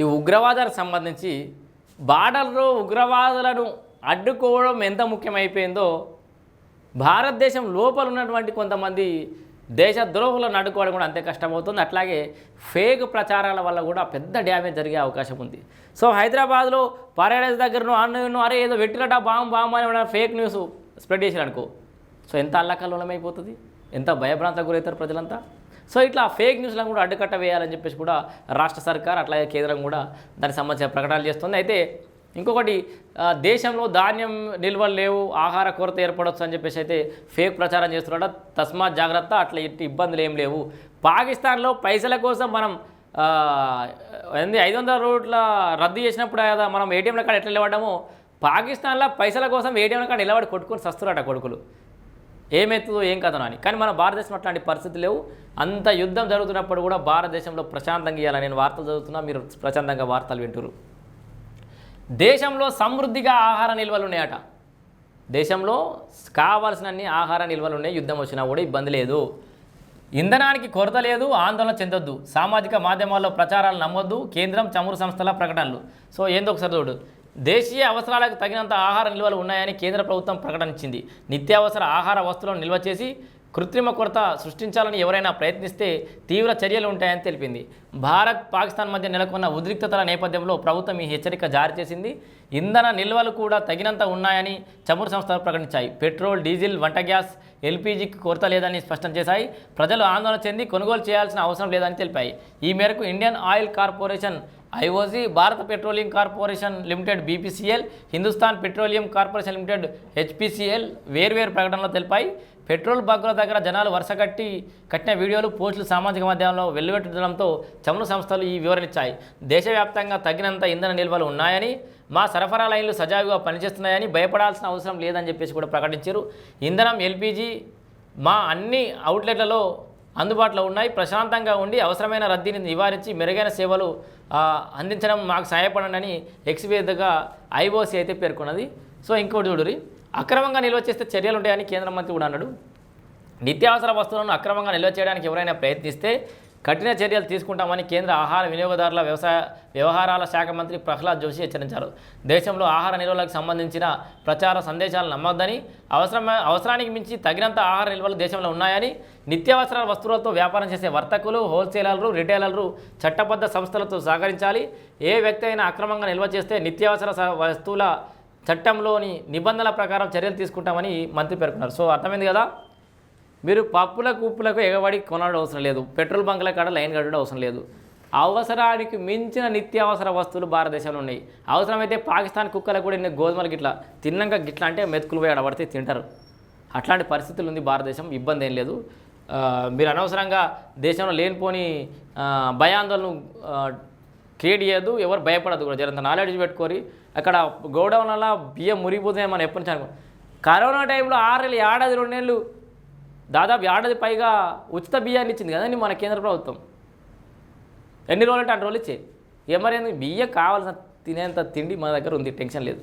ఈ ఉగ్రవాదాలకు సంబంధించి బార్డర్లో ఉగ్రవాదులను అడ్డుకోవడం ఎంత ముఖ్యమైపోయిందో భారతదేశం లోపల ఉన్నటువంటి కొంతమంది దేశ ద్రోహులను అడ్డుకోవడం కూడా అంతే కష్టమవుతుంది. అట్లాగే ఫేక్ ప్రచారాల వల్ల కూడా పెద్ద డ్యామేజ్ జరిగే అవకాశం ఉంది. సో హైదరాబాద్లో పారాడైజ్ దగ్గరను అన్ను అరే ఏదో పెట్టినట బాంబు బాంబు అని ఫేక్ న్యూస్ స్ప్రెడ్ చేసారు అనుకో సో ఎంత అల్లకల్లోలమైపోతుంది? ఎంత భయభ్రాంతకు గురవుతారు ప్రజలంతా? సో ఇట్లా ఫేక్ న్యూస్లను కూడా అడ్డుకట్ట వేయాలని చెప్పేసి కూడా రాష్ట్ర సర్కార్ అట్లాగే కేంద్రం కూడా దానికి సంబంధించిన ప్రకటనలు చేస్తుంది. అయితే ఇంకొకటి దేశంలో ధాన్యం నిల్వలు లేవు ఆహార కొరత ఏర్పడవచ్చు అని చెప్పేసి అయితే ఫేక్ ప్రచారం చేస్తున్నాడు తస్మాత్ జాగ్రత్త అట్లా ఎట్టి ఇబ్బందులు ఏం లేవు. పాకిస్తాన్లో పైసల కోసం మనం ఏంది ఐదు వందల రోడ్ల రద్దు చేసినప్పుడు కదా మనం ఏటీఎంల కాడ ఎట్లా నిలబడ్డామో పాకిస్తాన్లో పైసల కోసం ఏటీఎంల కాడ నిలబడి కొట్టుకొని సస్తున్నారట కొడుకులు. ఏమవుతుందో ఏం కథనో అని. కానీ మన భారతదేశం అట్లాంటి పరిస్థితి లేవు. అంత యుద్ధం జరుగుతున్నప్పుడు కూడా భారతదేశంలో ప్రశాంతంగా ఇవ్వాలని నేను వార్తలు చదువుతున్నా మీరు ప్రశాంతంగా వార్తలు వింటురు దేశంలో సమృద్ధిగా ఆహార నిల్వలు ఉన్నాయట. దేశంలో కావాల్సినన్ని ఆహార నిల్వలు ఉన్నాయి యుద్ధం వచ్చినా కూడా ఇబ్బంది లేదు. ఇంధనానికి కొరత లేదు ఆందోళన చెందొద్దు. సామాజిక మాధ్యమాల్లో ప్రచారాలు నమ్మొద్దు కేంద్రం చమురు సంస్థల ప్రకటనలు. సో ఏందో ఒకసారి చూడు. దేశీయ అవసరాలకు తగినంత ఆహార నిల్వలు ఉన్నాయని కేంద్ర ప్రభుత్వం ప్రకటించింది నిత్యావసర ఆహార వస్తువులను నిల్వ చేసి కృత్రిమ కొరత సృష్టించాలని ఎవరైనా ప్రయత్నిస్తే తీవ్ర చర్యలు ఉంటాయని తెలిపింది. భారత్ పాకిస్తాన్ మధ్య నెలకొన్న ఉద్రిక్తతల నేపథ్యంలో ప్రభుత్వం ఈ హెచ్చరిక జారీ చేసింది. ఇంధన నిల్వలు కూడా తగినంత ఉన్నాయని చమురు సంస్థలు ప్రకటించాయి. పెట్రోల్ డీజిల్ వంట గ్యాస్ ఎల్పీజీకి కొరత లేదని స్పష్టం చేశాయి. ప్రజలు ఆందోళన చెంది కొనుగోలు చేయాల్సిన అవసరం లేదని తెలిపాయి. ఈ మేరకు Indian oil corporation IOG Bharat petroleum corporation limited BPCL Hindustan petroleum corporation limited HPCL వేర్వేరు ప్రకటనలో తెలిపాయి. పెట్రోల్ బంకుల దగ్గర జనాలు వరుస కట్టి కట్టిన వీడియోలు పోస్టులు సామాజిక మాధ్యమంలో వెల్లువెట్టడంతో చమురు సంస్థలు ఈ వివరణ ఇచ్చాయి దేశవ్యాప్తంగా తగినంత ఇంధన నిల్వలు ఉన్నాయని మా సరఫరా లైన్లు సజావుగా పనిచేస్తున్నాయని భయపడాల్సిన అవసరం లేదని చెప్పేసి కూడా ప్రకటించారు. ఇంధనం ఎల్పిజి మా అన్ని అవుట్లెట్లలో అందుబాటులో ఉన్నాయి. ప్రశాంతంగా ఉండి అవసరమైన రద్దీని నివారించి మెరుగైన సేవలు అందించడం మాకు సహాయపడండి అని ఎక్స్ ఐఓసీ అయితే పేర్కొన్నది. సో ఇంకోటి చూడురి అక్రమంగా నిల్వ చేస్తే చర్యలు ఉంటాయని కేంద్ర మంత్రి కూడా అన్నాడు. నిత్యావసర వస్తువులను అక్రమంగా నిల్వ చేయడానికి ఎవరైనా ప్రయత్నిస్తే కఠిన చర్యలు తీసుకుంటామని కేంద్ర ఆహార వినియోగదారుల వ్యవసాయ వ్యవహారాల శాఖ మంత్రి ప్రహ్లాద్ జోషి హెచ్చరించారు. దేశంలో ఆహార నిల్వలకు సంబంధించిన ప్రచార సందేశాలు నమ్మొద్దని అవసరం అవసరానికి మించి తగినంత ఆహార నిల్వలు దేశంలో ఉన్నాయని నిత్యావసర వస్తువులతో వ్యాపారం చేసే వర్తకులు హోల్సేలర్లు రిటైలర్లు చట్టబద్ధ సంస్థలతో సహకరించాలి. ఏ వ్యక్తి అయినా అక్రమంగా నిల్వ చేస్తే నిత్యావసర స- వస్తువుల చట్టంలోని నిబంధనల ప్రకారం చర్యలు తీసుకుంటామని మంత్రి పేర్కొన్నారు. సో అర్థమైంది కదా? మీరు పప్పులకు ఉప్పులకు ఎగబడి కొనడం అవసరం లేదు. పెట్రోల్ బంకుల కాడ లైన్ కట్టడం అవసరం లేదు. అవసరానికి మించిన నిత్యావసర వస్తువులు భారతదేశంలో ఉన్నాయి. అవసరమైతే పాకిస్తాన్ కుక్కలకు కూడా ఇన్ని గోధుమలు గిట్లా తిన్నాక గిట్లా అంటే మెతుకులు పోయి ఆడబడితే తింటారు. అట్లాంటి పరిస్థితులు ఉంది భారతదేశం ఇబ్బంది ఏం లేదు. మీరు అనవసరంగా దేశంలో లేనిపోని భయాందోళన క్రియేట్ చేయదు ఎవరు భయపడదు కూడా. జరంత నాలెడ్జ్ పెట్టుకొని అక్కడ గోడౌన్ల బియ్యం మురిగిపోతున్నాయి మనం ఎప్పటి నుంచి అనుకో కరోనా టైంలో ఆరు నెలలు ఏడాది రెండు నెలలు దాదాపు ఏడాది పైగా ఉచిత బియ్యాన్ని ఇచ్చింది కదండి మన కేంద్ర ప్రభుత్వం. ఎన్ని రోజులు అంటే అన్ని రోజులు ఇచ్చే ఏమరేంది బియ్యం కావాల్సిన తినేంత తిండి మన దగ్గర ఉంది టెన్షన్ లేదు.